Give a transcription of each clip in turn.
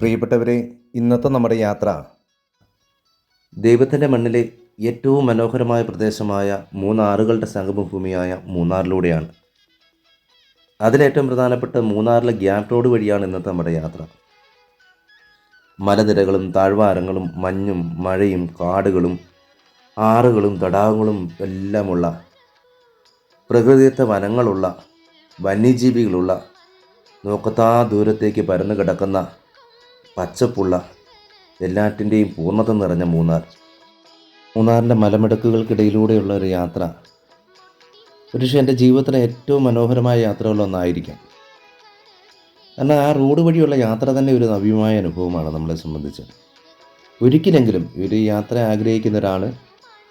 പ്രിയപ്പെട്ടവരെ ഇന്നത്തെ നമ്മുടെ യാത്ര. ദൈവത്തിന്റെ മണ്ണിലെ ഏറ്റവും മനോഹരമായ പ്രദേശമായ മൂന്നാറുകളുടെ സംഗമഭൂമിയായ മൂന്നാറിലൂടെയാണ്. അതിലേറ്റവും പ്രധാനപ്പെട്ട മൂന്നാറിലെ ഗ്യാപ് റോഡ് വഴിയാണ് ഇന്നത്തെ നമ്മുടെ യാത്ര. മലനിരകളും താഴ്വാരങ്ങളും മഞ്ഞും മഴയും കാടുകളും ആറുകളും തടാകങ്ങളും എല്ലാമുള്ള പ്രകൃതിദത്ത വനങ്ങളുള്ള വന്യജീവികളുള്ള നോക്കത്താ ദൂരത്തേക്ക് പരന്നു കിടക്കുന്ന പച്ചപ്പുള്ള എല്ലാറ്റിന്റെയും പൂർണത നിറഞ്ഞ മൂന്നാർ. മൂന്നാറിന്റെ മലമിടക്കുകൾക്കിടയിലൂടെയുള്ള ഒരു യാത്ര ഒരുപക്ഷെ എന്റെ ജീവിതത്തിലെ ഏറ്റവും മനോഹരമായ യാത്രകളൊന്നായിരിക്കാം കാരണം ആ റോഡ് വഴിയുള്ള യാത്ര തന്നെ ഒരു നവ്യമായ അനുഭവമാണ് നമ്മളെ സംബന്ധിച്ച്. ഒരിക്കലെങ്കിലും ഒരു യാത്ര ആഗ്രഹിക്കുന്ന ഒരാൾ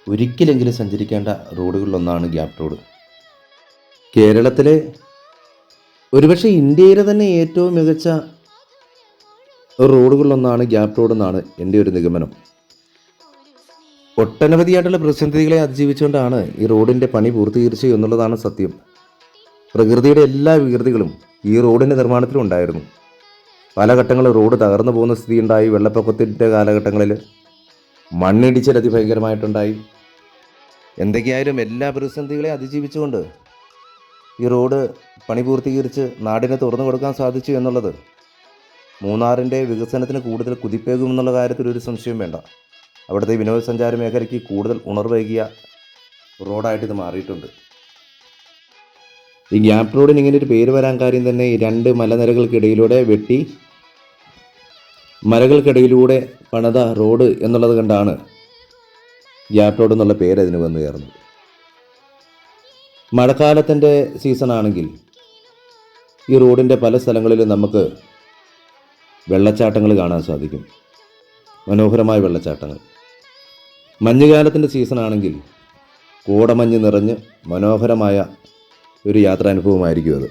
ഒരിക്കലെങ്കിലും സഞ്ചരിക്കേണ്ട റോഡുകളിലൊന്നാണ് ഗ്യാപ് റോഡ്. കേരളത്തിലെ ഒരുപക്ഷെ ഇന്ത്യയിലെ തന്നെ ഏറ്റവും മികച്ച റോഡുകളിലൊന്നാണ് ഗ്യാപ് റോഡ് എന്നാണ് എന്റെ ഒരു നിഗമനം. ഒട്ടനവധിയായിട്ടുള്ള പ്രതിസന്ധികളെ അതിജീവിച്ചുകൊണ്ടാണ് ഈ റോഡിന്റെ പണി പൂർത്തീകരിച്ചു എന്നുള്ളതാണ് സത്യം. പ്രകൃതിയുടെ എല്ലാ വികൃതികളും ഈ റോഡിന്റെ നിർമ്മാണത്തിലും ഉണ്ടായിരുന്നു. പല ഘട്ടങ്ങളിൽ റോഡ് തകർന്നു പോകുന്ന സ്ഥിതി ഉണ്ടായി വെള്ളപ്പൊക്കത്തിന്റെ കാലഘട്ടങ്ങളിൽ മണ്ണിടിച്ചിൽ അതിഭയങ്കരമായിട്ടുണ്ടായി. എന്തൊക്കെയായാലും എല്ലാ പ്രതിസന്ധികളെ അതിജീവിച്ചുകൊണ്ട് ഈ റോഡ് പണി പൂർത്തീകരിച്ച് നാടിനെ തുറന്നു കൊടുക്കാൻ സാധിച്ചു എന്നുള്ളത് മൂന്നാറിന്റെ വികസനത്തിന് കൂടുതൽ കുതിപ്പേകുമെന്നുള്ള കാര്യത്തിൽ ഒരു സംശയവും വേണ്ട. അവിടുത്തെ വിനോദസഞ്ചാര മേഖലയ്ക്ക് കൂടുതൽ ഉണർവേകിയ റോഡായിട്ട് ഇത് മാറിയിട്ടുണ്ട്. ഈ ഗ്യാപ് റോഡിന് ഇങ്ങനെ ഒരു പേര് വരാൻ കാര്യം തന്നെ ഈ രണ്ട് മലനിരകൾക്കിടയിലൂടെ വെട്ടി മലകൾക്കിടയിലൂടെ പണിത റോഡ് എന്നുള്ളത് കണ്ടാണ് ഗ്യാപ് റോഡ് എന്നുള്ള പേര് അതിന് വന്നു ചേർന്നത്. മഴക്കാലത്തിന്റെ സീസണാണെങ്കിൽ ഈ റോഡിന്റെ പല സ്ഥലങ്ങളിലും നമുക്ക് വെള്ളച്ചാട്ടങ്ങൾ കാണാൻ സാധിക്കും. മനോഹരമായ വെള്ളച്ചാട്ടങ്ങൾ. മഞ്ഞുകാലത്തിന്റെ സീസണാണെങ്കിൽ കൂടമഞ്ഞ് നിറഞ്ഞ് മനോഹരമായ ഒരു യാത്രാനുഭവമായിരിക്കും അത്.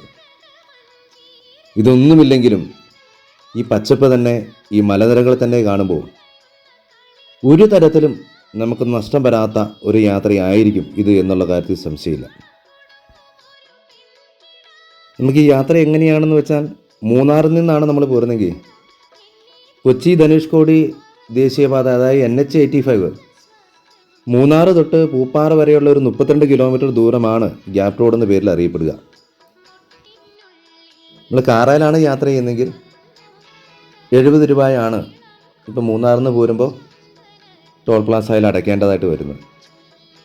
ഇതൊന്നുമില്ലെങ്കിലും ഈ പച്ചപ്പ് തന്നെ ഈ മലനിരകളെ തന്നെ കാണുമ്പോൾ ഒരു തരത്തിലും നമുക്ക് നഷ്ടം വരാത്ത ഒരു യാത്രയായിരിക്കും ഇത് എന്നുള്ള കാര്യത്തിൽ സംശയമില്ല. നമുക്ക് ഈ യാത്ര എങ്ങനെയാണെന്ന് വെച്ചാൽ മൂന്നാറിൽ നിന്നാണ് നമ്മൾ പോരുന്നെങ്കിൽ കൊച്ചി ധനുഷ്കോടി ദേശീയപാത അതായത് N H eighty five Munnar തൊട്ട് പൂപ്പാറ വരെയുള്ള ഒരു മുപ്പത്തിരണ്ട് കിലോമീറ്റർ ദൂരമാണ് ഗ്യാപ് റോഡ് എന്ന പേരിൽ അറിയപ്പെടുക. നമ്മൾ കാറയിലാണ് യാത്ര ചെയ്യുന്നതെങ്കിൽ എഴുപത് രൂപയാണ് ഇപ്പോൾ മൂന്നാറിൽ നിന്ന് പോരുമ്പോൾ ടോൾ പ്ലാസയിൽ അടയ്ക്കേണ്ടതായിട്ട് വരുന്നത്.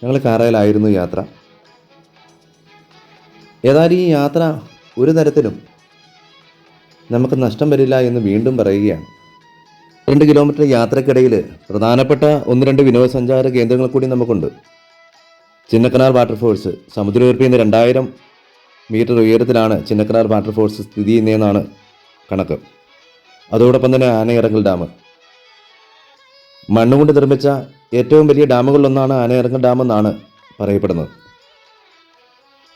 ഞങ്ങൾ കാറയിലായിരുന്നു യാത്ര. ഏതായാലും ഈ യാത്ര ഒരു തരത്തിലും നമുക്ക് നഷ്ടം വരില്ല എന്ന് വീണ്ടും പറയുകയാണ്. രണ്ട് കിലോമീറ്റർ യാത്രക്കിടയിൽ പ്രധാനപ്പെട്ട ഒന്ന് രണ്ട് വിനോദസഞ്ചാര കേന്ദ്രങ്ങൾ കൂടി നമുക്കുണ്ട്. ചിന്നക്കനാൽ വാട്ടർഫോൾസ് സമുദ്രനിരപ്പിൽ നിന്ന് രണ്ടായിരം മീറ്റർ ഉയരത്തിലാണ് ചിന്നക്കനാൽ വാട്ടർഫോൾസ് സ്ഥിതി ചെയ്യുന്നതെന്നാണ് കണക്ക്. അതോടൊപ്പം തന്നെ ആനയിറങ്ങൽ ഡാം. മണ്ണുകൊണ്ട് നിർമ്മിച്ച ഏറ്റവും വലിയ ഡാമുകളിലൊന്നാണ് ആനയിറങ്ങൽ ഡാം എന്നാണ് പറയപ്പെടുന്നത്.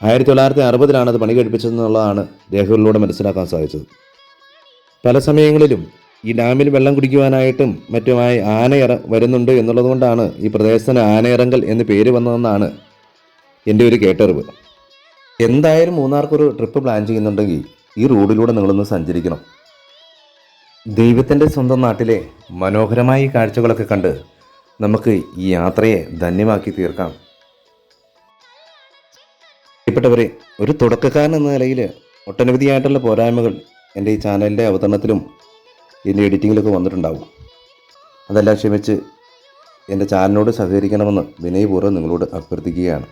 ആയിരത്തി തൊള്ളായിരത്തി അറുപതിലാണ് അത് പണി കഴിപ്പിച്ചതെന്നുള്ളതാണ് രേഖകളിലൂടെ മനസ്സിലാക്കാൻ സാധിച്ചത്. പല സമയങ്ങളിലും ഈ ഡാമിൽ വെള്ളം കുടിക്കുവാനായിട്ടും മറ്റുമായി ആനയിറ വരുന്നുണ്ട് എന്നുള്ളതുകൊണ്ടാണ് ഈ പ്രദേശത്തിന് ആനയിറങ്കൽ എന്ന് പേര് വന്നതെന്നാണ് എന്റെ ഒരു കേട്ടറിവ്. എന്തായാലും മൂന്നാർക്കൊരു ട്രിപ്പ് പ്ലാൻ ചെയ്യുന്നുണ്ടെങ്കിൽ ഈ റോഡിലൂടെ നിങ്ങളൊന്ന് സഞ്ചരിക്കണം. ദൈവത്തിന്റെ സ്വന്തം നാട്ടിലെ മനോഹരമായ ഈ കാഴ്ചകളൊക്കെ കണ്ട് നമുക്ക് ഈ യാത്രയെ ധന്യമാക്കി തീർക്കാം. പ്രിയപ്പെട്ടവരെ ഒരു തുടക്കക്കാരൻ എന്ന നിലയിൽ ഒട്ടനവധിയായിട്ടുള്ള പോരായ്മകൾ എന്റെ ഈ ചാനലിന്റെ അവതരണത്തിലും ഇതിന്റെ എഡിറ്റിങ്ങിലൊക്കെ വന്നിട്ടുണ്ടാവും. അതെല്ലാം ക്ഷമിച്ച് എന്റെ ചാനലിനോട് സഹകരിക്കണമെന്ന് വിനയപൂർവം നിങ്ങളോട് അഭ്യർത്ഥിക്കുകയാണ്.